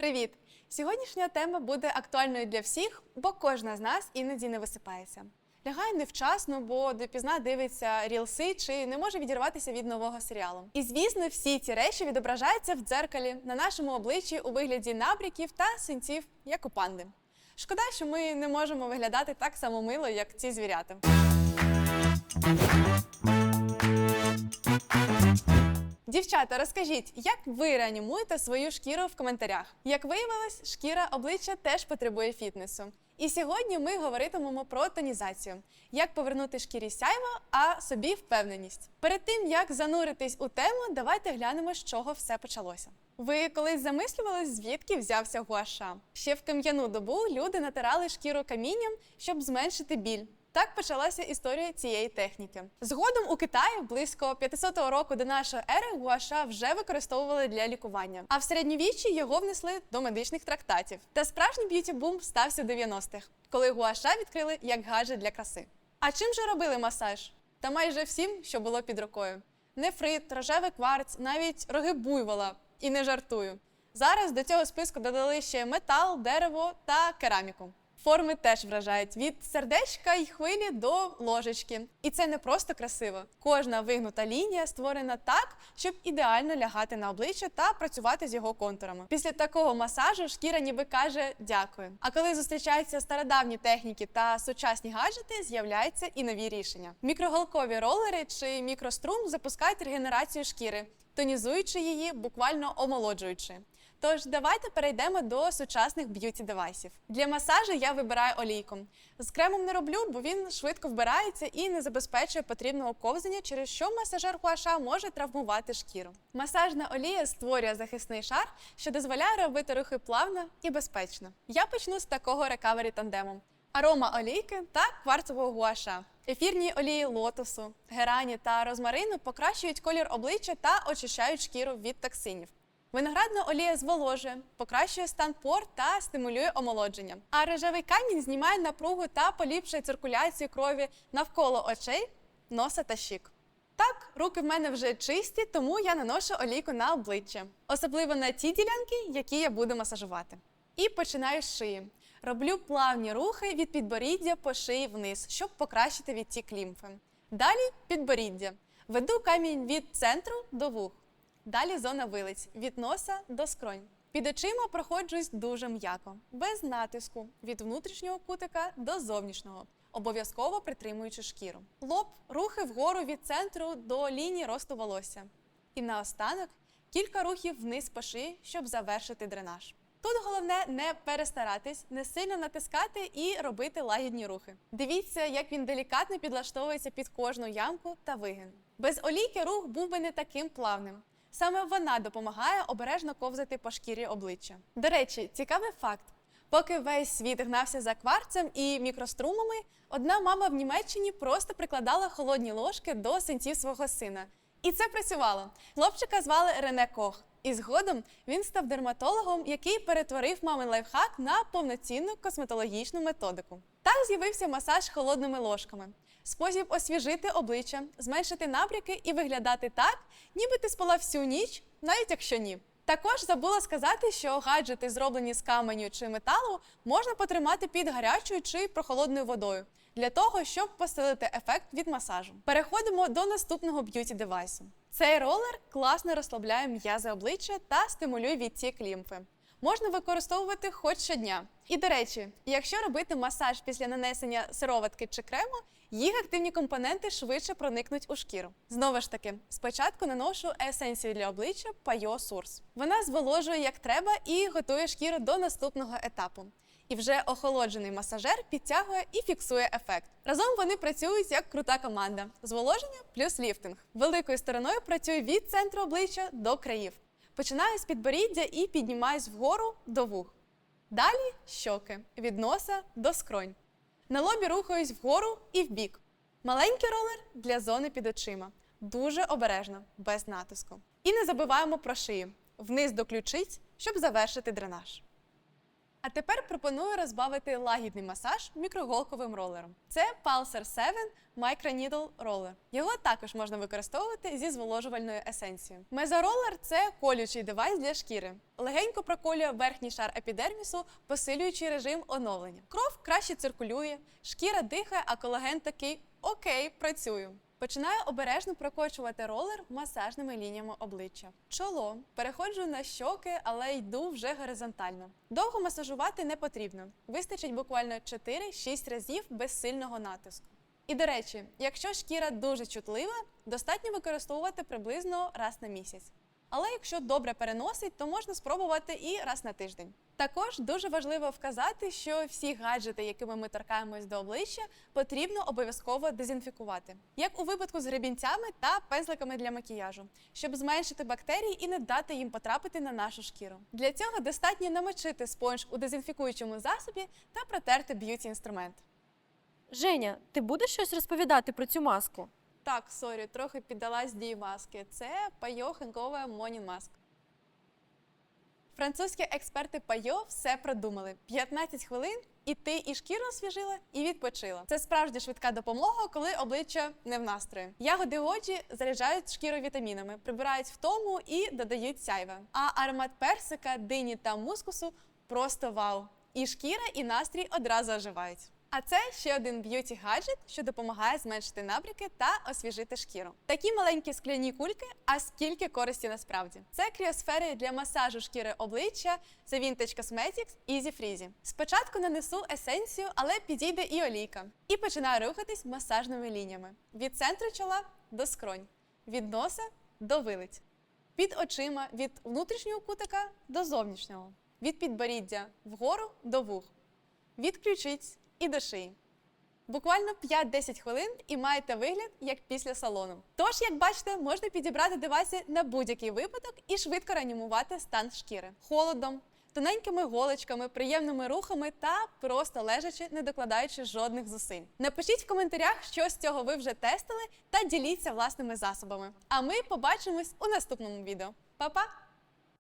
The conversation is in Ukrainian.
Привіт! Сьогоднішня тема буде актуальною для всіх, бо кожна з нас іноді не висипається. Лягає невчасно, бо допізна дивиться рілси чи не може відірватися від нового серіалу. І звісно, всі ці речі відображаються в дзеркалі на нашому обличчі у вигляді набряків та синців, як у панди. Шкода, що ми не можемо виглядати так само мило, як ці звірята. Дівчата, розкажіть, як ви реанімуєте свою шкіру в коментарях? Як виявилось, шкіра обличчя теж потребує фітнесу. І сьогодні ми говоритимемо про тонізацію, як повернути шкірі сяйво, а собі впевненість. Перед тим як зануритись у тему, давайте глянемо, з чого все почалося. Ви колись замислювались, звідки взявся гуаша? Ще в кам'яну добу люди натирали шкіру камінням, щоб зменшити біль. Так почалася історія цієї техніки. Згодом у Китаї близько 500 року до нашої ери гуаша вже використовували для лікування, а в середньовіччі його внесли до медичних трактатів. Та справжній б'юті-бум стався в 90-х, коли гуаша відкрили як гаджет для краси. А чим же робили масаж? Та майже всім, що було під рукою: нефрит, рожевий кварц, навіть роги буйвола. І не жартую. Зараз до цього списку додали ще метал, дерево та кераміку. Форми теж вражають від сердечка й хвилі до ложечки. І це не просто красиво. Кожна вигнута лінія створена так, щоб ідеально лягати на обличчя та працювати з його контурами. Після такого масажу шкіра ніби каже дякую. А коли зустрічаються стародавні техніки та сучасні гаджети, з'являються і нові рішення. Мікроголкові ролери чи мікрострум запускають регенерацію шкіри, тонізуючи її, буквально омолоджуючи. Тож давайте перейдемо до сучасних б'юті девайсів. Для масажу я вибираю олійку. З кремом не роблю, бо він швидко вбирається і не забезпечує потрібного ковзання, через що масажер гуаша може травмувати шкіру. Масажна олія створює захисний шар, що дозволяє робити рухи плавно і безпечно. Я почну з такого рекавері тандему. Арома олійки та кварцевого гуаша. Ефірні олії лотосу, герані та розмарину покращують колір обличчя та очищають шкіру від токсинів. Виноградна олія зволожує, покращує стан пор та стимулює омолодження. А рожевий камінь знімає напругу та поліпшує циркуляцію крові навколо очей, носа та щік. Так, руки в мене вже чисті, тому я наношу олійку на обличчя, особливо на ті ділянки, які я буду масажувати. І починаю з шиї. Роблю плавні рухи від підборіддя по шиї вниз, щоб покращити відтік лімфи. Далі підборіддя. Веду камінь від центру до вух. Далі зона вилиць від носа до скронь. Під очима проходжусь дуже м'яко, без натиску від внутрішнього кутика до зовнішнього, обов'язково притримуючи шкіру. Лоб, рухи вгору від центру до лінії росту волосся. І наостанок кілька рухів вниз по шиї, щоб завершити дренаж. Тут головне не перестаратись, не сильно натискати і робити лагідні рухи. Дивіться, як він делікатно підлаштовується під кожну ямку та вигин. Без олійки рух був би не таким плавним. Саме вона допомагає обережно ковзати по шкірі обличчя. До речі, цікавий факт: поки весь світ гнався за кварцем і мікрострумами, одна мама в Німеччині просто прикладала холодні ложки до синців свого сина. І це працювало. Хлопчика звали Рене Кох. І згодом він став дерматологом, який перетворив мамин лайфхак на повноцінну косметологічну методику. Так з'явився масаж холодними ложками. Спосіб освіжити обличчя, зменшити набряки і виглядати так, ніби ти спала всю ніч, навіть якщо ні. Також забула сказати, що гаджети, зроблені з каменю чи металу, можна потримати під гарячою чи прохолодною водою для того, щоб посилити ефект від масажу. Переходимо до наступного б'юті девайсу. Цей ролер класно розслабляє м'язи обличчя та стимулює відтік лімфи. Можна використовувати хоч щодня. І до речі, якщо робити масаж після нанесення сироватки чи крему, їх активні компоненти швидше проникнуть у шкіру. Знову ж таки, спочатку наношу есенцію для обличчя Payo Source. Вона зволожує як треба і готує шкіру до наступного етапу. І вже охолоджений масажер підтягує і фіксує ефект. Разом вони працюють як крута команда: зволоження плюс ліфтинг. Великою стороною працюю від центру обличчя до країв. Починаю з підборіддя і піднімаюсь вгору до вух. Далі щоки від носа до скронь. На лобі рухаюсь вгору і вбік. Маленький ролер для зони під очима. Дуже обережно, без натиску. І не забуваємо про шию вниз до ключиць, щоб завершити дренаж. А тепер пропоную розбавити лагідний масаж мікроголковим ролером. Це Pulsar 7 Microneedle Roller. Його також можна використовувати зі зволожувальною есенцією. Мезоролер це колючий девайс для шкіри. Легенько проколює верхній шар епідермісу, посилюючи режим оновлення. Кров краще циркулює, шкіра дихає, а колаген такий окей, працюю. Починаю обережно прокочувати ролер масажними лініями обличчя. Чоло переходжу на щоки, але йду вже горизонтально. Довго масажувати не потрібно. Вистачить буквально 4-6 разів без сильного натиску. І до речі, якщо шкіра дуже чутлива, достатньо використовувати приблизно раз на місяць. Але якщо добре переносить, то можна спробувати і раз на тиждень. Також дуже важливо вказати, що всі гаджети, якими ми торкаємось до обличчя, потрібно обов'язково дезінфікувати, як у випадку з гребінцями та пензликами для макіяжу, щоб зменшити бактерії і не дати їм потрапити на нашу шкіру. Для цього достатньо намочити спонж у дезінфікуючому засобі та протерти б'юті інструмент. Женя, ти будеш щось розповідати про цю маску? Так, сорі, трохи піддалась дії маски. Це Пайо Хенкова Монін. Французькі експерти Пайо все продумали. 15 хвилин, і ти і шкіру освіжила, і відпочила. Це справді швидка допомога, коли обличчя не в настрої. Ягоди годжі заряджають шкіру вітамінами, прибирають втому і додають сяйве. А аромат персика, дині та мускусу просто вау! І шкіра, і настрій одразу оживають. А це ще один б'юті гаджет, що допомагає зменшити набряки та освіжити шкіру. Такі маленькі скляні кульки, а скільки користі насправді. Це кріосфери для масажу шкіри обличчя The Vintage Cosmetics Easy Freezy. Спочатку нанесу есенцію, але підійде і олійка. І починаю рухатись масажними лініями від центру чола до скронь, від носа до вилиць, під очима від внутрішнього кутика до зовнішнього, від підборіддя вгору до вух, від ключиць і до шиї. Буквально 5-10 хвилин і маєте вигляд як після салону. Тож, як бачите, можна підібрати девайси на будь-який випадок і швидко реанімувати стан шкіри холодом, тоненькими голочками, приємними рухами та просто лежачи, не докладаючи жодних зусиль. Напишіть в коментарях, що з цього ви вже тестили, та діліться власними засобами. А ми побачимось у наступному відео. Па-па!